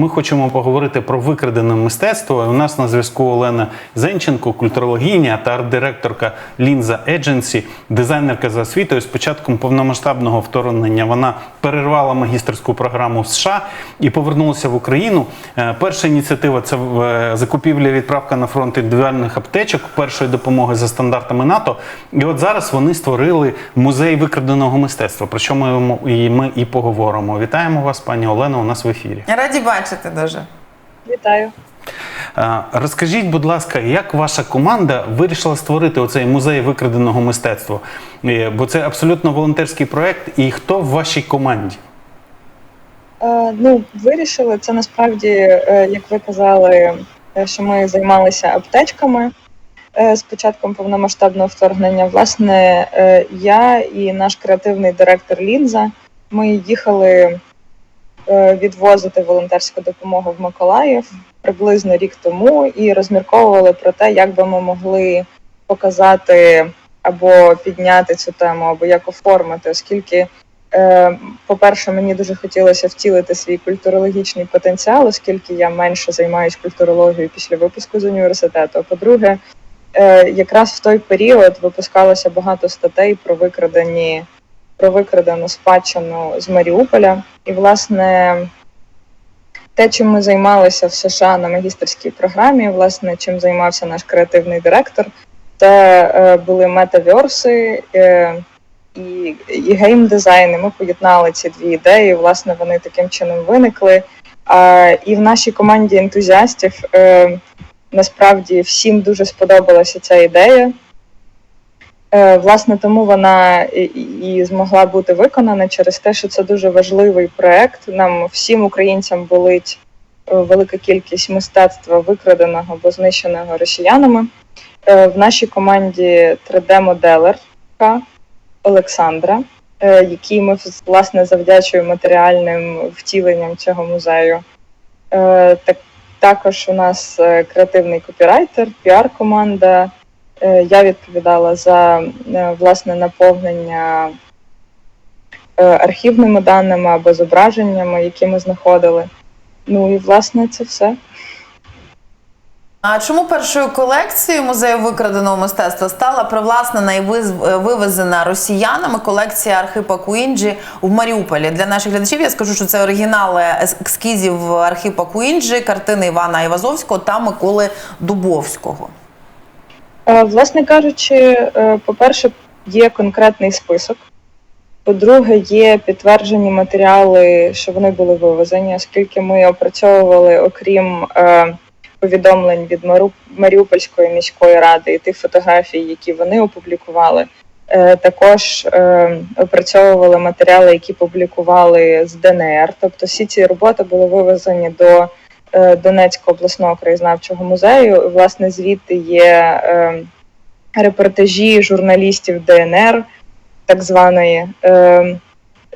Ми хочемо поговорити про викрадене мистецтво. У нас на зв'язку Олена Зенченко, культурологиня та арт-директорка Лінза Едженсі, дизайнерка за освітою. З початком повномасштабного вторгнення вона перервала магістерську програму в США і повернулася в Україну. Е, Перша ініціатива це е, закупівля відправка на фронт індивідуальних аптечок першої допомоги за стандартами НАТО. І от зараз вони створили музей викраденого мистецтва. Про що ми і ми і поговоримо. Вітаємо вас, пані Олено. У нас в ефірі. Раді бачити дуже. Вітаю. Розкажіть, будь ласка, як ваша команда вирішила створити оцей музей викраденого мистецтва? Е, Бо це абсолютно волонтерський проект. І хто в вашій команді? Е, ну, вирішили це насправді, е, як ви казали, що ми займалися аптечками з початком повномасштабного вторгнення. Власне, я і наш креативний директор Лінза ми їхали відвозити волонтерську допомогу в Миколаїв приблизно рік тому і розмірковували про те, як би ми могли показати або підняти цю тему, або як оформити, оскільки. Е, По-перше, мені дуже хотілося втілити свій культурологічний потенціал, оскільки я менше займаюся культурологією після випуску з університету. А по-друге, е, якраз в той період випускалося багато статей про викрадені про викрадену спадщину з Маріуполя. І, власне, те, чим ми займалися в США на магістерській програмі, власне, чим займався наш креативний директор, це е, були метаверси. Е, і, і геймдизайн, ми поєднали ці дві ідеї. Власне, вони таким чином виникли. А, і в нашій команді ентузіастів е, насправді всім дуже сподобалася ця ідея. Е, власне, тому вона і, змогла бути виконана через те, що це дуже важливий проект. Нам всім українцям болить е, велика кількість мистецтва викраденого або знищеного росіянами. Е, в нашій команді 3D-моделерка Олександра, якій ми власне завдячуємо матеріальним втіленням цього музею. Так, також у нас креативний копірайтер, піар-команда. Е, Я відповідала за е, власне наповнення е, архівними даними або зображеннями, які ми знаходили. Ну і власне це все. А чому першою колекцією музею викраденого мистецтва стала привласнена і вивезена росіянами колекція Архипа Куінджі в Маріуполі? Для наших глядачів я скажу, що це оригінали ес- ескізів Архипа Куінджі, картини Івана Івазовського та Миколи Дубовського. Е, Власне кажучи, е, по-перше, є конкретний список. По-друге, є підтверджені матеріали, що вони були вивезені, оскільки ми опрацьовували, окрім е, повідомлень від Маріупольської міської ради і тих фотографій, які вони опублікували. Також е, опрацьовували матеріали, які публікували з ДНР. Тобто всі ці роботи були вивезені до Донецького обласного краєзнавчого музею. Власне, звідти є е, репортажі журналістів ДНР, так званої, е,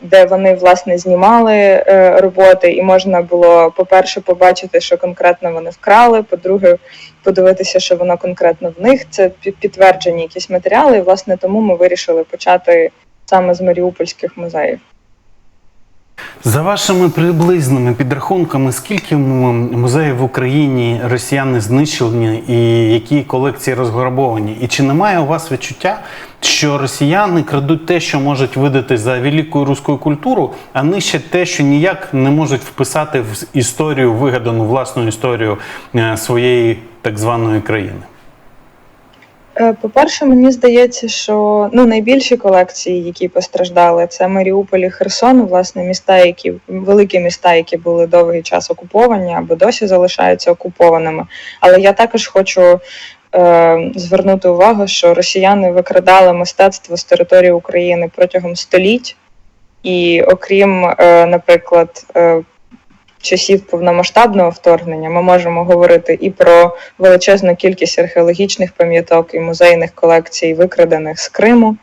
де вони власне знімали е, роботи, і можна було, по-перше, побачити, що конкретно вони вкрали. По-друге, подивитися, що воно конкретно в них. Це підтверджені якісь матеріали. І, власне, тому ми вирішили почати саме з маріупольських музеїв. За вашими приблизними підрахунками, скільки музеїв в Україні росіяни знищені і які колекції розграбовані? І чи немає у вас відчуття, що росіяни крадуть те, що можуть видати за велику руську культуру, а нищать те, що ніяк не можуть вписати в історію, вигадану власну історію е, своєї так званої країни? Е, По-перше, мені здається, що ну найбільші колекції, які постраждали, це Маріуполь і Херсон, власне, міста, які великі міста, які були довгий час окуповані або досі залишаються окупованими. Але я також хочу е, звернути увагу, що росіяни викрадали мистецтво з території України протягом століть, і окрім, е, наприклад, е, часів повномасштабного вторгнення, ми можемо говорити і про величезну кількість археологічних пам'яток і музейних колекцій, викрадених з Криму,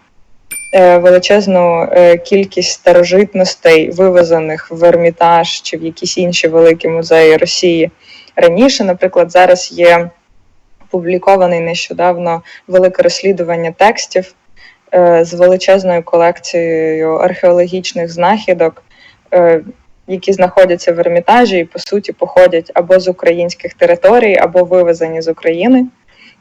е, величезну е, кількість старожитностей, вивезених в Ермітаж чи в якісь інші великі музеї Росії раніше. Наприклад, зараз є опублікований нещодавно велике розслідування текстів е, з величезною колекцією археологічних знахідок. Які знаходяться в Ермітажі і по суті походять або з українських територій, або вивезені з України.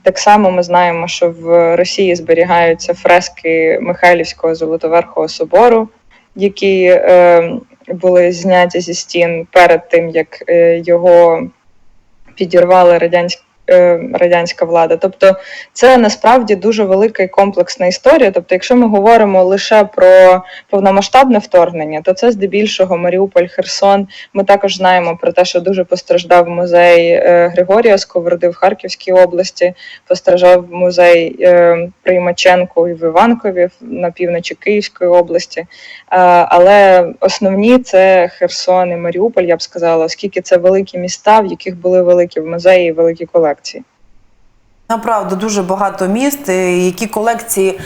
Так само ми знаємо, що в Росії зберігаються фрески Михайлівського Золотоверхого собору, які е, були зняті зі стін перед тим, як е, його підірвали радянські. Е, Радянська влада, тобто це насправді дуже велика і комплексна історія. Тобто, якщо ми говоримо лише про повномасштабне вторгнення, то це здебільшого Маріуполь, Херсон. Ми також знаємо про те, що дуже постраждав музей е, Григорія Сковороди в Харківській області, постраждав музей е, Приймаченку і в Іванкові на півночі Київської області. Але основні це Херсон і Маріуполь, я б сказала, оскільки це великі міста, в яких були великі музеї і великі колекції. Направду дуже багато міст, е, які колекції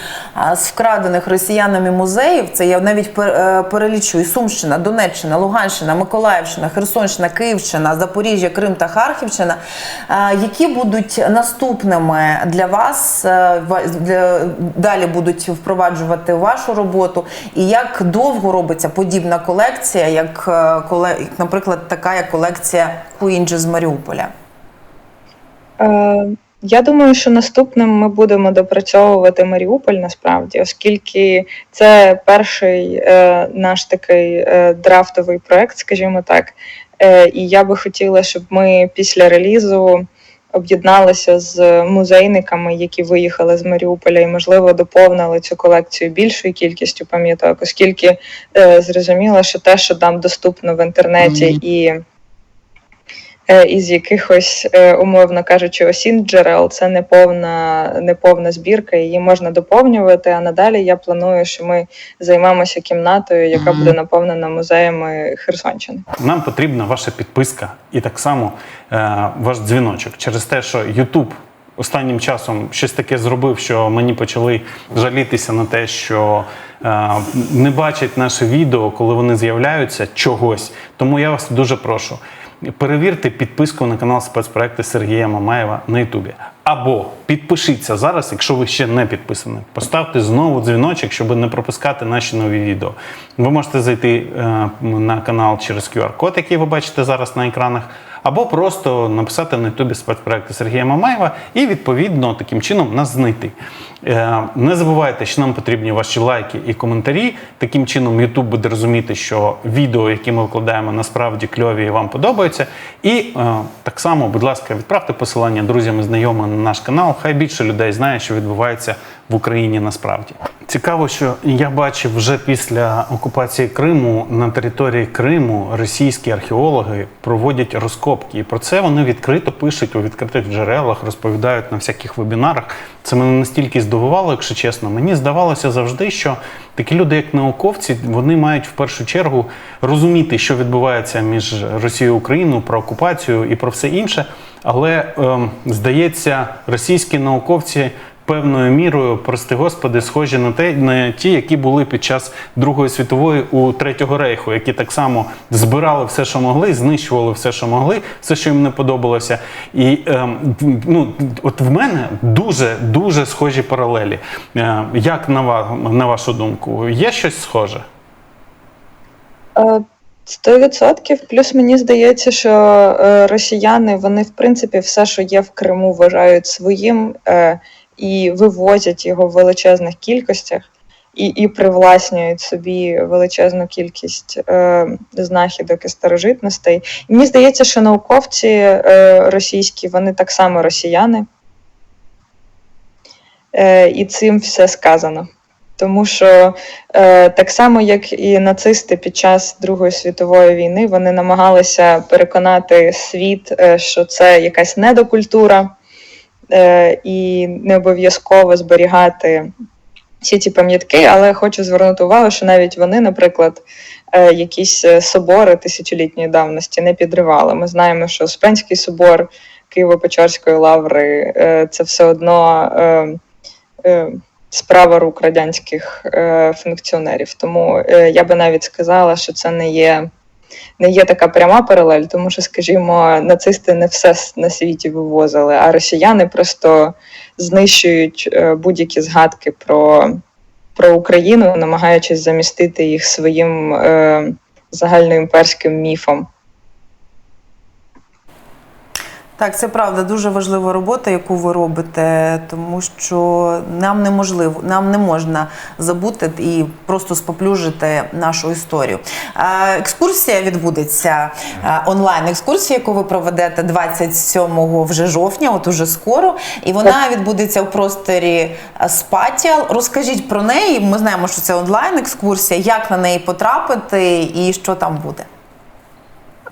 з вкрадених росіянами музеїв. Це я навіть е, перелічу і Сумщина, Донеччина, Луганщина, Миколаївщина, Херсонщина, Київщина, Запоріжжя, Крим та Харківщина. Які будуть наступними для вас е, далі будуть впроваджувати вашу роботу? І як довго робиться подібна колекція, як, е, наприклад, така як колекція Куінджі з Маріуполя? Е, Я думаю, що наступним ми будемо допрацьовувати Маріуполь насправді, оскільки це перший е, наш такий е, драфтовий проект, скажімо так. Е, і я би хотіла, щоб ми після релізу об'єдналися з музейниками, які виїхали з Маріуполя, і можливо доповнили цю колекцію більшою кількістю пам'яток, оскільки е, зрозуміло, що те, що там доступно в інтернеті і е, із якихось, е, умовно кажучи, осін джерел, це не повна, не повна збірка, її можна доповнювати. А надалі я планую, що ми займемося кімнатою, яка буде наповнена музеями Херсонщини. Нам потрібна ваша підписка і так само е, ваш дзвіночок через те, що YouTube останнім часом щось таке зробив, що мені почали жалітися на те, що е, не бачать наше відео, коли вони з'являються чогось. Тому я вас дуже прошу. Перевірте підписку на канал спецпроекти Сергія Мамаєва на Ютубі. Або підпишіться зараз, якщо ви ще не підписані. Поставте знову дзвіночок, щоб не пропускати наші нові відео. Ви можете зайти е, на канал через QR-код, який ви бачите зараз на екранах, або просто написати на Ютубі спецпроекти Сергія Мамаєва і відповідно таким чином нас знайти. Е, Не забувайте, що нам потрібні ваші лайки і коментарі. Таким чином, YouTube буде розуміти, що відео, які ми викладаємо, насправді кльові і вам подобаються. І е, так само, будь ласка, відправте посилання друзям і знайомим на наш канал. Хай більше людей знає, що відбувається в Україні насправді. Цікаво, що я бачив вже після окупації Криму на території Криму російські археологи проводять розкопки. І про це вони відкрито пишуть у відкритих джерелах, розповідають на всяких вебінарах. Це мене настільки здивувало, якщо чесно. Мені здавалося завжди, що такі люди, як науковці, вони мають в першу чергу розуміти, що відбувається між Росією і Україною про окупацію і про все інше. Але ем, здається, російські науковці певною мірою, прости господи, схожі на те, на ті, які були під час Другої світової у Третього рейху, які так само збирали все, що могли, знищували все, що могли, все, що їм не подобалося. І ем, ну, от в мене дуже дуже схожі паралелі. Е, як на, ва- на вашу думку, є щось схоже? Е, Сто відсотків. Плюс мені здається, що е, росіяни вони в принципі все, що є в Криму, вважають своїм е, і вивозять його в величезних кількостях, і, і привласнюють собі величезну кількість е, знахідок і старожитностей. І мені здається, що науковці е, російські вони так само росіяни, е, і цим все сказано. Тому що е, так само, як і нацисти під час Другої світової війни, вони намагалися переконати світ, е, що це якась недокультура, і не обов'язково зберігати всі ці пам'ятки. Але хочу звернути увагу, що навіть вони, наприклад, е, якісь е, собори тисячолітньої давності не підривали. Ми знаємо, що Успенський собор Києво-Печорської лаври е, це все одно. Е, е, справа рук радянських е, функціонерів. Тому е, я би навіть сказала, що це не є, не є така пряма паралель, тому що, скажімо, нацисти не все на світі вивозили, а росіяни просто знищують е, будь-які згадки про, про Україну, намагаючись замістити їх своїм. Е, загальноімперським міфом. Так, це правда, дуже важлива робота, яку ви робите, тому що нам неможливо, нам не можна забути і просто споплюжити нашу історію. Екскурсія відбудеться онлайн екскурсія, яку ви проведете 27 вже жовтня, от уже скоро, і вона відбудеться в просторі Спатіал. Розкажіть про неї. Ми знаємо, що це онлайн екскурсія. Як на неї потрапити і що там буде?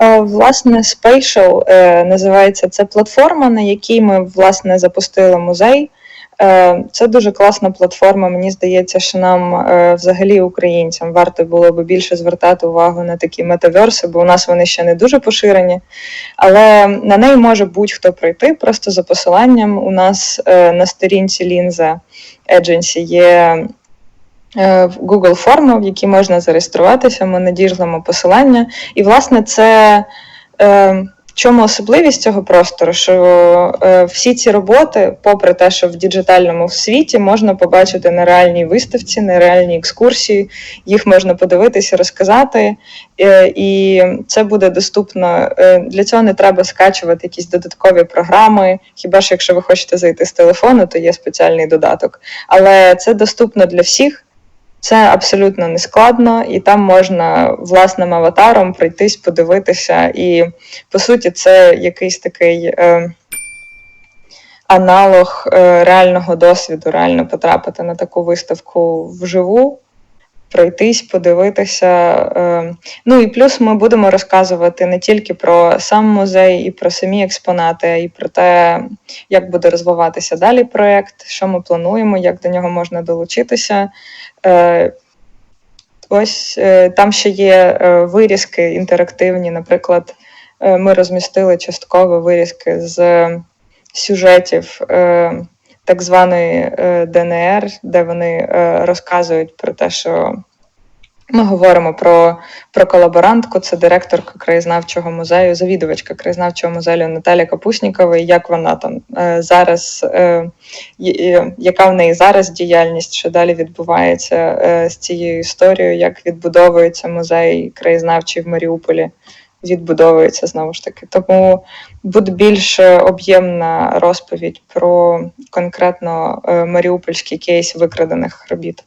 Е, Власне, Spatial е, називається це платформа, на якій ми власне запустили музей. Е, Це дуже класна платформа. Мені здається, що нам взагалі українцям варто було би більше звертати увагу на такі метаверси, бо у нас вони ще не дуже поширені. Але на неї може будь-хто прийти. Просто за посиланням у нас на сторінці Лінза Agency є Google форма, в якій можна зареєструватися. Ми надіжлимо посилання. І, власне, це е, в чому особливість цього простору, що е, всі ці роботи, попри те, що в діджитальному світі можна побачити на реальній виставці, на реальній екскурсії, їх можна подивитися, розказати, е, і це буде доступно. Е, для цього не треба скачувати якісь додаткові програми. Хіба що якщо ви хочете зайти з телефону, то є спеціальний додаток. Але це доступно для всіх. Це абсолютно не складно, і там можна власним аватаром пройтись, подивитися. І по суті, це якийсь такий е, аналог е, реального досвіду, реально потрапити на таку виставку вживу, пройтись, подивитися. Е, ну і плюс ми будемо розказувати не тільки про сам музей і про самі експонати, й про те, як буде розвиватися далі проект, що ми плануємо, як до нього можна долучитися. Е, Ось е, там ще є вирізки інтерактивні. Наприклад, ми розмістили частково вирізки з сюжетів так званої е, ДНР, де вони е, розказують про те, що ми говоримо про, про колаборантку, це директорка краєзнавчого музею, завідувачка краєзнавчого музею Наталя Капуснікова, і як вона там е, зараз, яка в неї зараз діяльність, що далі відбувається з цією історією, як відбудовується музей краєзнавчий в Маріуполі, відбудовується знову ж таки. Тому буде більш е, об'ємна розповідь про конкретно е, маріупольський кейс викрадених робіт.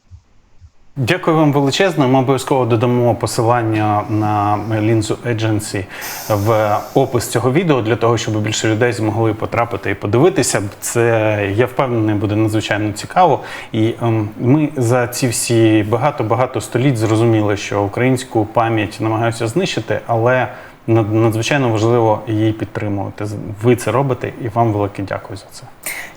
Дякую вам величезно. Ми обов'язково додамо посилання на лінзу Agency в опис цього відео для того, щоб більше людей змогли потрапити і подивитися. Це я впевнений, буде надзвичайно цікаво. І ем, ми за ці всі багато-багато століть зрозуміли, що українську пам'ять намагаються знищити, але над- надзвичайно важливо її підтримувати. Ви це робите, і вам велике дякую за це.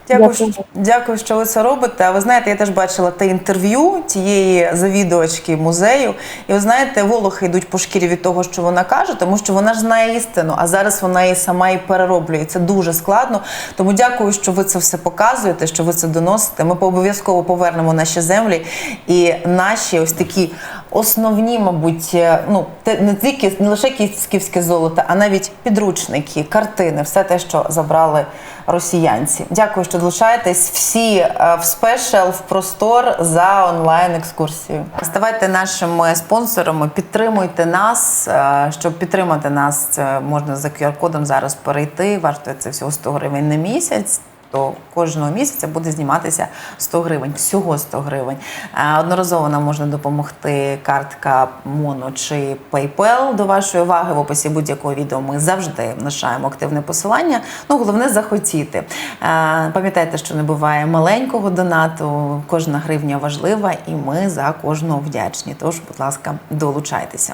Дякую, Дякую. що, дякую, що ви це робите. А ви знаєте, я теж бачила те інтерв'ю тієї завідувачки музею. І ви знаєте, волохи йдуть по шкірі від того, що вона каже, тому що вона ж знає істину, а зараз вона її сама і перероблює. Це дуже складно. Тому дякую, що ви це все показуєте, що ви це доносите. Ми обов'язково повернемо наші землі і наші ось такі основні, мабуть, е, ну не тільки не лише київське золото, а навіть підручники, картини, все те, що забрали росіянці. Дякую, що долучаєтесь всі е, в спешл, в простор за онлайн екскурсію. Ставайте нашими спонсорами, підтримуйте нас. Е, Щоб підтримати нас, можна за QR-кодом зараз перейти. Вартує це всього 100 гривень на місяць. То кожного місяця буде зніматися 100 гривень, всього 100 гривень. Е, Одноразово нам можна допомогти картка Моно чи PayPal. До вашої уваги в описі будь-якого відео ми завжди лишаємо активне посилання. Ну головне захотіти. Е, Пам'ятайте, що не буває маленького донату. Кожна гривня важлива, і ми за кожного вдячні. Тож, будь ласка, долучайтеся.